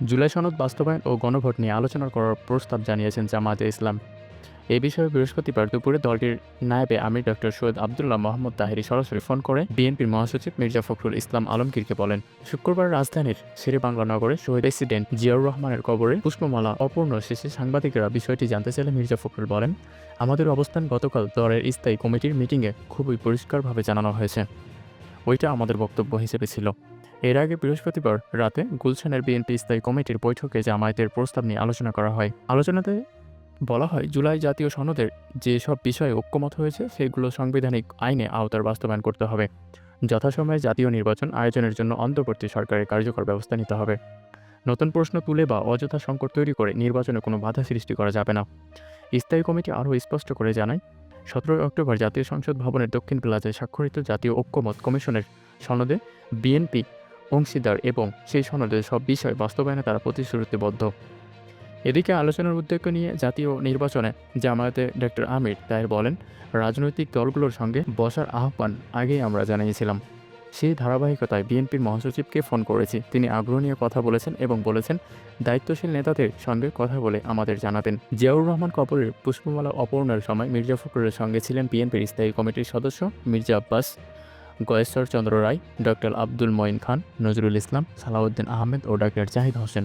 জুলাই সনদ বাস্তবায়ন ও গণভোট নিয়ে আলোচনা করার প্রস্তাব জানিয়েছেন জামায়াতে ইসলাম। এ বিষয়ে বৃহস্পতিবার দুপুরে দলটির নায়েবে আমির ডক্টর সৈয়দ আবদুল্লাহ মোহাম্মদ তাহিরি সরাসরি ফোন করে বিএনপির মহাসচিব মির্জা ফখরুল ইসলাম আলমগীরকে বলেন, শুক্রবার রাজধানীর শেরেবাংলা নগরে শহীদ প্রেসিডেন্ট জিয়াউর রহমানের কবরে পুষ্পমালা, অপূর্ণ শেষে সাংবাদিকেরা বিষয়টি জানতে চাইলে মির্জা ফখরুল বলেন, আমাদের অবস্থান গতকাল দলের স্থায়ী কমিটির মিটিংয়ে খুবই পরিষ্কারভাবে জানানো হয়েছে। ওইটা আমাদের বক্তব্য হিসেবে ছিল। এর আগে বৃহস্পতিবার রাতে গুলশানের বিএনপি স্থায়ী কমিটির বৈঠকে জামায়াতের প্রস্তাব নিয়ে আলোচনা করা হয়। আলোচনাতে বলা হয়, জুলাই জাতীয় সনদের যেসব বিষয়ে ঐক্যমত হয়েছে, সেগুলো সাংবিধানিক আইনে আওতার বাস্তবায়ন করতে হবে। যথাসময়ে জাতীয় নির্বাচন আয়োজনের জন্য অন্তর্বর্তী সরকারের কার্যকর ব্যবস্থা নিতে হবে। নতুন প্রশ্ন তুলে বা অযথা সংকট তৈরি করে নির্বাচনে কোনো বাধা সৃষ্টি করা যাবে না। স্থায়ী কমিটি আরও স্পষ্ট করে জানায়, সতেরোই অক্টোবর জাতীয় সংসদ ভবনের দক্ষিণ প্লাজায় স্বাক্ষরিত জাতীয় ঐক্যমত কমিশনের সনদে বিএনপি অংশীদার এবং সেই সনদের সব বিষয় বাস্তবায়নে তারা প্রতিশ্রুতিবদ্ধ। এদিকে আলোচনার উদ্যোগ নিয়ে জাতীয় নির্বাচনে জামায়াতে ডক্টর আমির তাই বলেন, রাজনৈতিক দলগুলোর সঙ্গে বসার আহ্বান আগেই আমরা জানিয়েছিলাম। সেই ধারাবাহিকতায় বিএনপির মহাসচিবকে ফোন করেছি। তিনি আগ্রহ নিয়ে কথা বলেছেন এবং বলেছেন, দায়িত্বশীল নেতাদের সঙ্গে কথা বলে আমাদের জানাতেন। জিয়াউর রহমান কবরের পুষ্পমালা অপহরণের সময় মির্জা ফখরুলের সঙ্গে ছিলেন বিএনপির স্থায়ী কমিটির সদস্য মির্জা আব্বাস। গয়েশ্বর চন্দ্র রায়, ডক্টর আব্দুল মঈন খান, নজরুল ইসলাম, সালাউদ্দিন আহমেদ ও ডক্টর জাহিদ হোসেন।